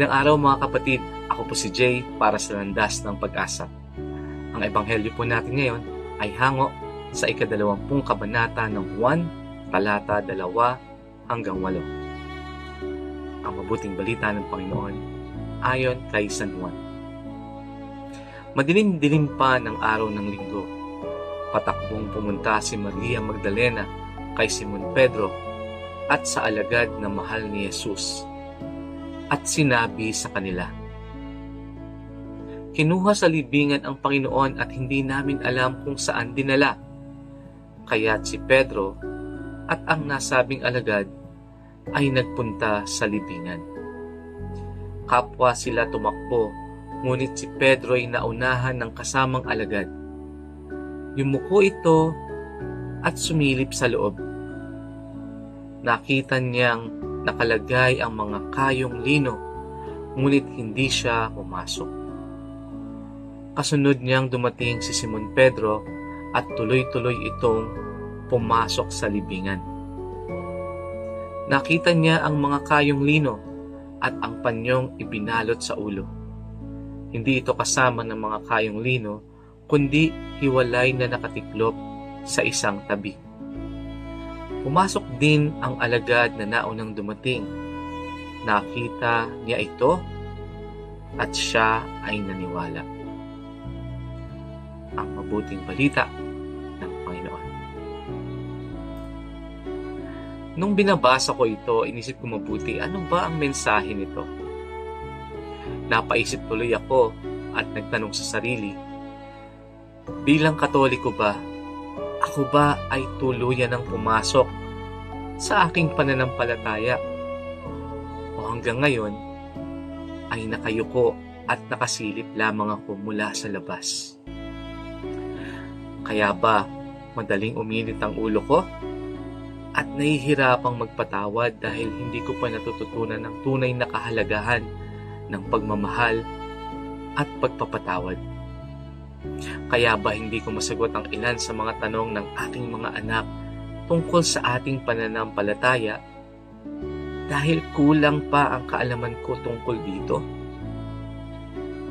Magandang araw mga kapatid. Ako po si Jay para sa Landas ng Pag-asa. Ang ebanghelyo po natin ngayon ay hango sa ikadalawampung kabanata ng 1, talata 2 hanggang 8. Ang mabuting balita ng Panginoon ayon kay San Juan. Madilim-dilim pa ng araw ng linggo. Patakbong pumunta si Maria Magdalena kay Simon Pedro at sa alagad na mahal ni Jesus at sinabi sa kanila, Kinuha sa libingan ang Panginoon at hindi namin alam kung saan dinala. Kaya't si Pedro at ang nasabing alagad ay nagpunta sa libingan. Kapwa sila tumakbo, ngunit si Pedro ay naunahan ng kasamang alagad. Yumuko ito at sumilip sa loob. Nakita niyang nakalagay ang mga kayong lino, ngunit hindi siya pumasok. Kasunod niyang dumating si Simon Pedro at tuloy-tuloy itong pumasok sa libingan. Nakita niya ang mga kayong lino at ang panyong ibinalot sa ulo. Hindi ito kasama ng mga kayong lino, kundi hiwalay na nakatiklop sa isang tabi. Pumasok din ang alagad na naunang dumating. Nakita niya ito at siya ay naniwala. Ang mabuting balita ng Panginoon. Nung binabasa ko ito, inisip ko mabuti, ano ba ang mensahe nito? Napaisip tuloy ako at nagtanong sa sarili, bilang katoliko ba, ako ba ay tuluyan ng pumasok sa aking pananampalataya? O hanggang ngayon ay nakayuko at nakasilip lamang ako mula sa labas. Kaya ba madaling uminit ang ulo ko? At nahihirapang magpatawad dahil hindi ko pa natututunan ng tunay na kahalagahan ng pagmamahal at pagpapatawad. Kaya ba hindi ko masagot ang ilan sa mga tanong ng aking mga anak tungkol sa ating pananampalataya dahil kulang pa ang kaalaman ko tungkol dito?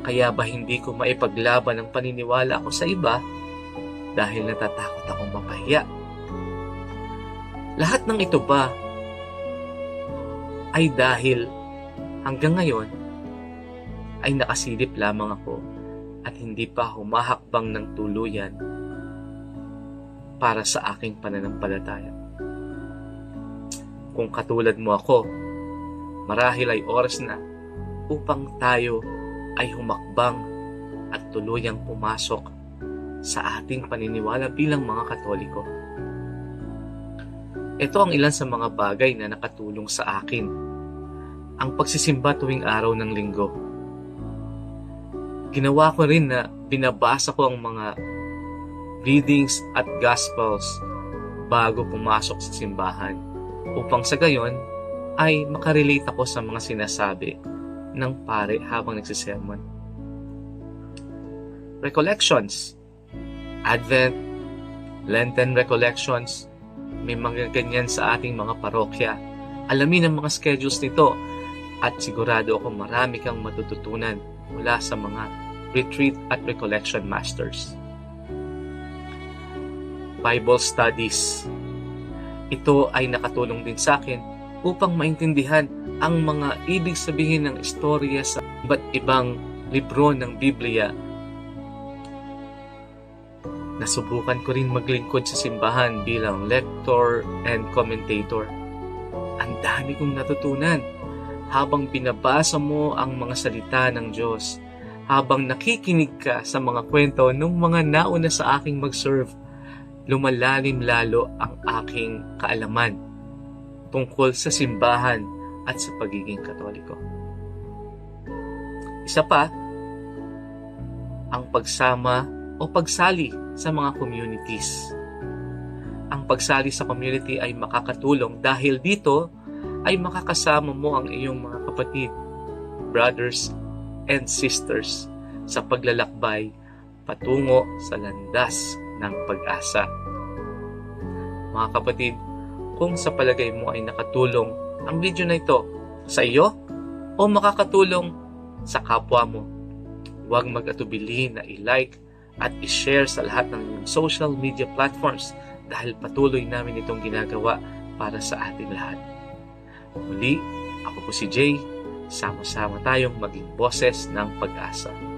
Kaya ba hindi ko maipaglaban ang paniniwala ko sa iba dahil natatakot akong mapahiya? Lahat ng ito ba ay dahil hanggang ngayon ay nakasilip lamang ako at hindi pa humahakbang ng tuluyan para sa aking pananampalataya. Kung katulad mo ako, marahil ay oras na upang tayo ay humakbang at tuluyang pumasok sa ating paniniwala bilang mga Katoliko. Ito ang ilan sa mga bagay na nakatulong sa akin. Ang pagsisimba tuwing araw ng linggo. Ginawa ko rin na binabasa ko ang mga readings at gospels bago pumasok sa simbahan upang sa gayon ay makarelate ako sa mga sinasabi ng pare habang nagsisermon. Recollections Advent, Lenten Recollections, may mga ganyan sa ating mga parokya. Alamin ang mga schedules nito at sigurado ako marami kang matututunan mula sa mga retreat at recollection masters. Bible studies. Ito ay nakatulong din sa akin upang maintindihan ang mga ibig sabihin ng istorya sa iba't ibang libro ng Biblia. Nasubukan ko rin maglingkod sa simbahan bilang lector and commentator. Ang dami kong natutunan habang binabasa mo ang mga salita ng Diyos, habang nakikinig ka sa mga kwento ng mga nauna sa aking mag-serve, lumalalim lalo ang aking kaalaman tungkol sa simbahan at sa pagiging katoliko. Isa pa, ang pagsama o pagsali sa mga communities. Ang pagsali sa community ay makakatulong dahil dito ay makakasama mo ang iyong mga kapatid, brothers, and sisters sa paglalakbay patungo sa landas ng pag-asa. Mga kapatid, kung sa palagay mo ay nakatulong ang video na ito sa iyo o makakatulong sa kapwa mo, huwag mag-atubili na i-like at i-share sa lahat ng social media platforms dahil patuloy namin itong ginagawa para sa ating lahat. Muli, ako po si Jay. Sama-sama tayong maging boses ng pag-asa.